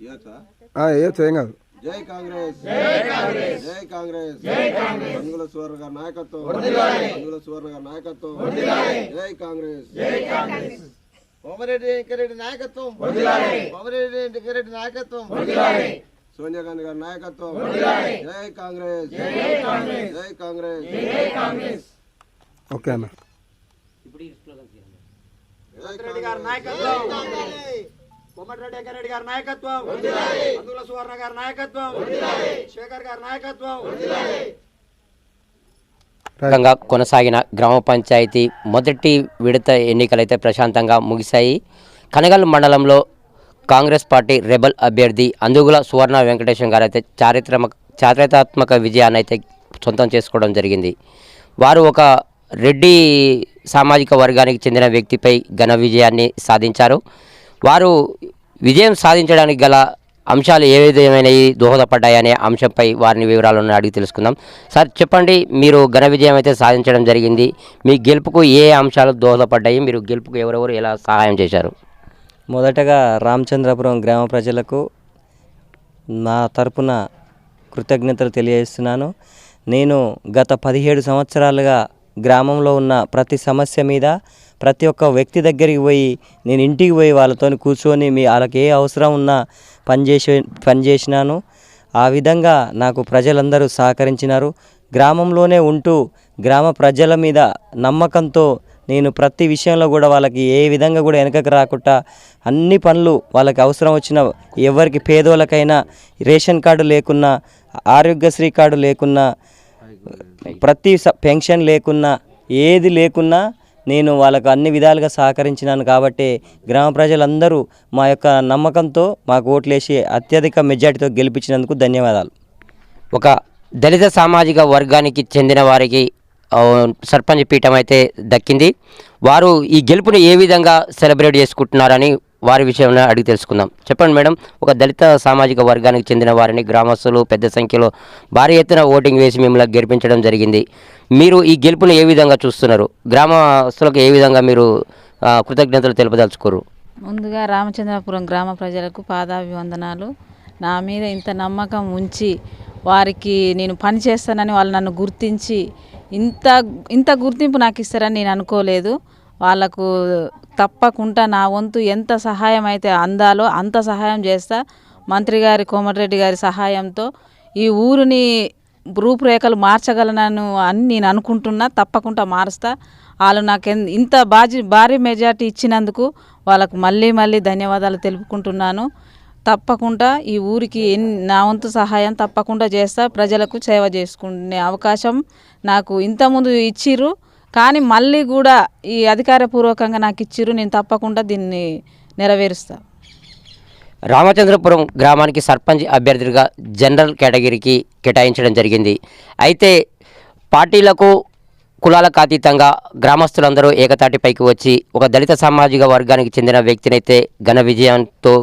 ఏ ఏం కాదు జై కాంగ్రెస్ జై కాంగ్రెస్ జై కాంగ్రెస్ జై కాంగ్రెస్ మంగుల సువర్ణ గారి నాయకత్వం మంగుల సువర్ణ గారి నాయకత్వం జై కాంగ్రెస్ జై కాంగ్రెస్ కోమరెడ్డి వెంకరెడ్డి నాయకత్వం కోమరెడ్డి వెంకరెడ్డి నాయకత్వం సోనియా గాంధీ గారి నాయకత్వం జై కాంగ్రెస్ జై కాంగ్రెస్ జై కాంగ్రెస్ జై కాంగ్రెస్ ఓకే అన్న రెడ్డి గారి నాయకత్వం కోమటిరెడ్డి వెంకరెడ్డి గారి నాయకత్వం. అందుల సువర్ణ గారి నాయకత్వం. శేఖర్ గారి నాయకత్వం. కొనసాగిన గ్రామ పంచాయతీ మొదటి విడత ఎన్నికలైతే ప్రశాంతంగా ముగిశాయి. కనగల్ మండలంలో కాంగ్రెస్ పార్టీ రెబల్ అభ్యర్థి అందుగుల సువర్ణ వెంకటేశం గారు అయితే చారిత్రక చారిత్రాత్మక విజయాన్ని అయితే సొంతం చేసుకోవడం జరిగింది. వారు ఒక రెడ్డి సామాజిక వర్గానికి చెందిన వ్యక్తిపై ఘన విజయాన్ని సాధించారు. వారు విజయం సాధించడానికి గల అంశాలు ఏ విధమైనవి దోహదపడ్డాయనే అంశంపై వారిని వివరాలను అడిగి తెలుసుకుందాం. సార్ చెప్పండి మీరు ఘన విజయం అయితే సాధించడం జరిగింది. మీ గెలుపుకు ఏ అంశాలు దోహదపడ్డాయి? మీరు గెలుపుకు ఎవరెవరు ఎలా సహాయం చేశారు? మొదటగా రామచంద్రపురం గ్రామ ప్రజలకు నా తరపున కృతజ్ఞతలు తెలియజేస్తున్నాను. నేను గత పదిహేడు సంవత్సరాలుగా గ్రామంలో ఉన్న ప్రతి సమస్య మీద ప్రతి ఒక్క వ్యక్తి దగ్గరికి పోయి నేను ఇంటికి పోయి వాళ్ళతో కూర్చొని మీ వాళ్ళకి ఏ అవసరం ఉన్నా పనిచేసే పనిచేసినాను ఆ విధంగా నాకు ప్రజలందరూ సహకరించినారు. గ్రామంలోనే ఉంటూ గ్రామ ప్రజల మీద నమ్మకంతో నేను ప్రతి విషయంలో కూడా వాళ్ళకి ఏ విధంగా కూడా వెనకకు రాకుండా అన్ని పనులు వాళ్ళకి అవసరం వచ్చిన ఎవరికి పేదోళ్ళకైనా రేషన్ కార్డు లేకున్నా ఆరోగ్యశ్రీ కార్డు లేకున్నా ప్రతి స- పెన్షన్ లేకున్నా ఏది లేకున్నా నేను వాళ్ళకు అన్ని విధాలుగా సహకరించినాను కాబట్టి గ్రామ ప్రజలందరూ మా యొక్క నమ్మకంతో మాకు ఓట్లేసి అత్యధిక మెజార్టీతో గెలిపించినందుకు ధన్యవాదాలు. ఒక దళిత సామాజిక వర్గానికి చెందిన వారికి సర్పంచ్ పీఠం అయితే దక్కింది. వారు ఈ గెలుపుని ఏ విధంగా సెలబ్రేట్ చేసుకుంటున్నారని వారి విషయంలో అడిగి తెలుసుకుందాం. చెప్పండి మేడం ఒక దళిత సామాజిక వర్గానికి చెందిన వారిని గ్రామస్తులు పెద్ద సంఖ్యలో భారీ ఎత్తున ఓటింగ్ వేసి మిమ్మల్ని గెలిపించడం జరిగింది. మీరు ఈ గెలుపును ఏ విధంగా చూస్తున్నారు? గ్రామస్తులకు ఏ విధంగా మీరు కృతజ్ఞతలు తెలుపదలుచుకోరు? ముందుగా రామచంద్రపురం గ్రామ ప్రజలకు పాదాభివందనాలు. నా మీద ఇంత నమ్మకం ఉంచి వారికి నేను పని చేస్తానని వాళ్ళు నన్ను గుర్తించి ఇంత ఇంత గుర్తింపు నాకు ఇస్తారని నేను అనుకోలేదు. వాళ్ళకు తప్పకుండా నా వంతు ఎంత సహాయం అయితే అందాలో అంత సహాయం చేస్తా. మంత్రి గారి కోమటిరెడ్డి గారి సహాయంతో ఈ ఊరిని రూపురేఖలు మార్చగలనను అని నేను అనుకుంటున్నా. తప్పకుండా మారుస్తా. వాళ్ళు నాకు ఇంత బాజీ భారీ మెజార్టీ ఇచ్చినందుకు వాళ్ళకు మళ్ళీ మళ్ళీ ధన్యవాదాలు తెలుపుకుంటున్నాను. తప్పకుండా ఈ ఊరికి ఎన్ని నా వంతు సహాయం తప్పకుండా చేస్తా. ప్రజలకు సేవ చేసుకునే అవకాశం నాకు ఇంతకుముందు ఇచ్చిర్రు. కానీ మళ్ళీ కూడా ఈ అధికారపూర్వకంగా నాకు ఇచ్చిరు నేను తప్పకుండా దీన్ని నెరవేరుస్తా. రామచంద్రపురం గ్రామానికి సర్పంచ్ అభ్యర్థిగా జనరల్ కేటగిరీకి కేటాయించడం జరిగింది. అయితే పార్టీలకు కులాలకు అతీతంగా గ్రామస్తులందరూ ఏకతాటిపైకి వచ్చి ఒక దళిత సామాజిక వర్గానికి చెందిన వ్యక్తినైతే ఘన విజయంతో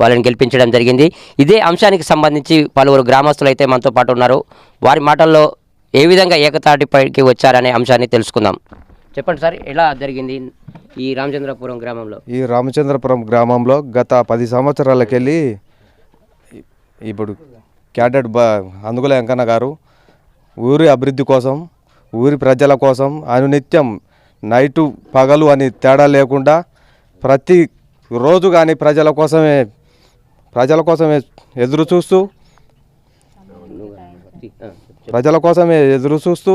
వాళ్ళని గెలిపించడం జరిగింది. ఇదే అంశానికి సంబంధించి పలువురు గ్రామస్తులు అయితే మనతో పాటు ఉన్నారు. వారి మాటల్లో ఏ విధంగా ఏకతాటిపైకి వచ్చారనే అంశాన్ని తెలుసుకుందాం. చెప్పండి సార్ ఎలా జరిగింది ఈ రామచంద్రపురం గ్రామంలో? ఈ రామచంద్రపురం గ్రామంలో గత పది సంవత్సరాలకెళ్ళి ఇప్పుడు క్యాడెట్ బ అందుకుల వెంకన్న గారు ఊరి అభివృద్ధి కోసం ఊరి ప్రజల కోసం అనునిత్యం నైటు పగలు అని తేడా లేకుండా ప్రతి రోజు కానీ ప్రజల కోసమే ప్రజల కోసమే ఎదురు చూస్తూ ప్రజల కోసమే ఎదురు చూస్తూ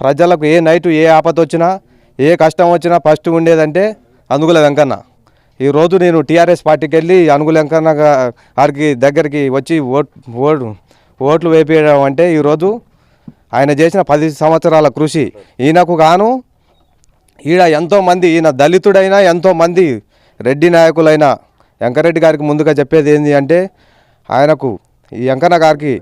ప్రజలకు ఏ నైట్ ఏ ఆపద వచ్చినా ఏ కష్టం వచ్చినా ఫస్ట్ ఉండేదంటే అనుగుల వెంకన్న. ఈరోజు నేను టీఆర్ఎస్ పార్టీకి వెళ్ళి అనుగుల వెంకన్న గారికి దగ్గరికి వచ్చి ఓట్ ఓటు ఓట్లు వేపించడం అంటే ఈరోజు ఆయన చేసిన పది సంవత్సరాల కృషి. ఈయనకు గాను ఈడ ఎంతోమంది ఈయన దళితుడైనా ఎంతోమంది రెడ్డి నాయకులైన వెంకరెడ్డి గారికి ముందుగా చెప్పేది ఏంటి అంటే ఆయనకు ఈ వెంకన్న గారికి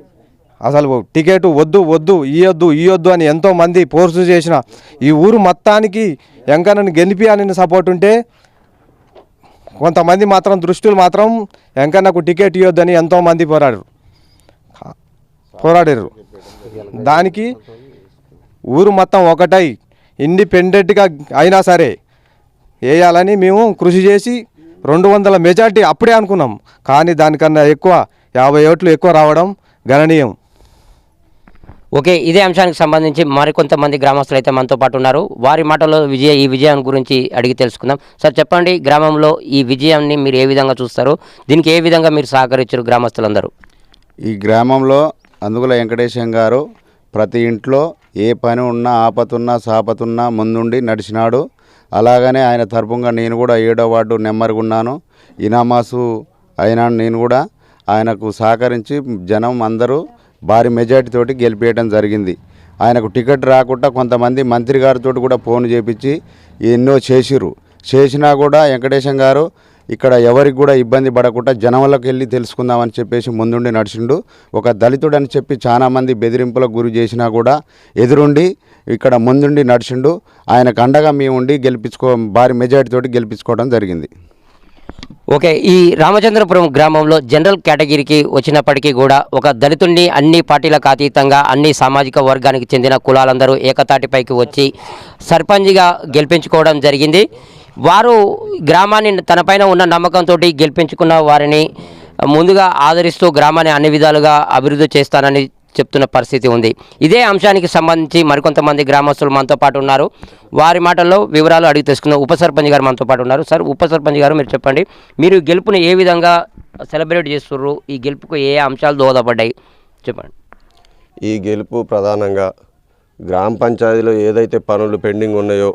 అసలు టికెట్ వద్దు వద్దు ఇయ్యొద్దు ఇయ్యొద్దు అని ఎంతోమంది ఫోర్సు చేసిన ఈ ఊరు మొత్తానికి వెంకన్నని గెలిపియాలని సపోర్ట్ ఉంటే కొంతమంది మాత్రం దృష్టిలు మాత్రం వెంకన్నకు టికెట్ ఇవ్వద్దని ఎంతోమంది పోరాడారు. పోరాడారు. దానికి ఊరు మొత్తం ఒకటై ఇండిపెండెంట్గా అయినా సరే వేయాలని మేము కృషి చేసి రెండు వందల మెజార్టీ అప్పుడే అనుకున్నాం. కానీ దానికన్నా ఎక్కువ యాభై ఓట్లు ఎక్కువ రావడం గణనీయం. ఓకే ఇదే అంశానికి సంబంధించి మరికొంతమంది గ్రామస్తులు అయితే మనతో పాటు ఉన్నారు. వారి మాటలో విజయ ఈ విజయం గురించి అడిగి తెలుసుకుందాం. సార్ చెప్పండి గ్రామంలో ఈ విజయాన్ని మీరు ఏ విధంగా చూస్తారు? దీనికి ఏ విధంగా మీరు సహకరించారు గ్రామస్తులందరూ? ఈ గ్రామంలో అందుగుల వెంకటేశం గారు ప్రతి ఇంట్లో ఏ పని ఉన్నా ఆపతున్నా సాపతున్నా ముందుండి నడిచినాడు. అలాగనే ఆయన తరపుగా నేను కూడా ఏడో వార్డు నెమ్మదిగా ఉన్నాను. ఇనామాసు అయినాను నేను కూడా ఆయనకు సహకరించి జనం అందరూ భారీ మెజార్టీ తోటి గెలిపేయడం జరిగింది. ఆయనకు టికెట్ రాకుండా కొంతమంది మంత్రి గారితో కూడా ఫోన్ చేపించి ఎన్నో చేసిరు చేసినా కూడా వెంకటేశం గారు ఇక్కడ ఎవరికి కూడా ఇబ్బంది పడకుండా జనంలోకి వెళ్ళి తెలుసుకుందామని చెప్పేసి ముందుండి నడిచిండు. ఒక దళితుడు అని చెప్పి చాలా మంది బెదిరింపులకు గురి చేసినా కూడా ఎదురుండి ఇక్కడ ముందుండి నడిచిండు. ఆయనకు అండగా మేము ఉండి గెలిపించుకో భారీ మెజార్టీ తోటి గెలిపించుకోవడం జరిగింది. ఓకే ఈ రామచంద్రపురం గ్రామంలో జనరల్ కేటగిరీకి వచ్చినప్పటికీ కూడా ఒక దళితుడిని అన్ని పార్టీలకు అతీతంగా అన్ని సామాజిక వర్గానికి చెందిన కులాలందరూ ఏకతాటిపైకి వచ్చి సర్పంచ్గా గెలిపించుకోవడం జరిగింది. వారు గ్రామాన్ని తనపైన ఉన్న నమ్మకంతో గెలిపించుకున్న వారిని ముందుగా ఆదరిస్తూ గ్రామాన్ని అన్ని విధాలుగా అభివృద్ధి చేస్తానని చెప్తున్న పరిస్థితి ఉంది. ఇదే అంశానికి సంబంధించి మరికొంతమంది గ్రామస్తులు మనతో పాటు ఉన్నారు. వారి మాటల్లో వివరాలు అడిగి తెలుసుకుందాం. ఉప సర్పంచ్ గారు మనతో పాటు ఉన్నారు. సార్ ఉప సర్పంచ్ గారు మీరు చెప్పండి. మీరు గెలుపుని ఏ విధంగా సెలబ్రేట్ చేస్తున్నారు ఈ గెలుపుకు ఏ అంశాలు దోహదపడ్డాయి? చెప్పండి. ఈ గెలుపు ప్రధానంగా గ్రామ పంచాయతీలో ఏదైతే పనులు పెండింగ్ ఉన్నాయో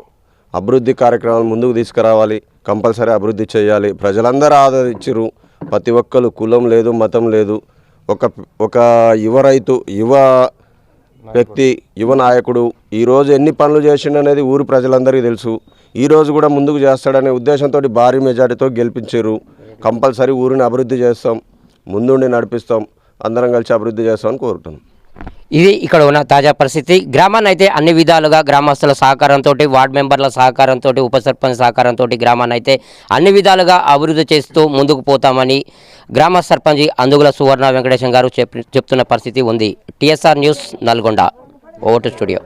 అభివృద్ధి కార్యక్రమాలు ముందుకు తీసుకురావాలి కంపల్సరీ అభివృద్ధి చేయాలి. ప్రజలందరూ ఆదరించరు ప్రతి ఒక్కరు కులం లేదు మతం లేదు. ఒక ఒక యువ రైతు యువ వ్యక్తి యువ నాయకుడు ఈరోజు ఎన్ని పనులు చేసిండు అనేది ఊరు ప్రజలందరికీ తెలుసు. ఈరోజు కూడా ముందుకు చేస్తాడనే ఉద్దేశంతో భారీ మెజార్టీతో గెలిపించారు. కంపల్సరీ ఊరిని అభివృద్ధి చేస్తాం. ముందుండి నడిపిస్తాం. అందరం కలిసి అభివృద్ధి చేస్తామని కోరుతున్నాం. ఇది ఇక్కడ ఉన్న తాజా పరిస్థితి. గ్రామాన్ని అయితే అన్ని విధాలుగా గ్రామస్తుల సహకారంతో వార్డు మెంబర్ల సహకారంతో ఉప సర్పంచ్ సహకారంతో గ్రామాన్ని అయితే అన్ని విధాలుగా అభివృద్ధి చేస్తూ ముందుకు పోతామని గ్రామ సర్పంచ్ అందుగుల సువర్ణ వెంకటేశం గారు చెప్ చెప్తున్న పరిస్థితి ఉంది. TSR news Nalgonda. Vote studio.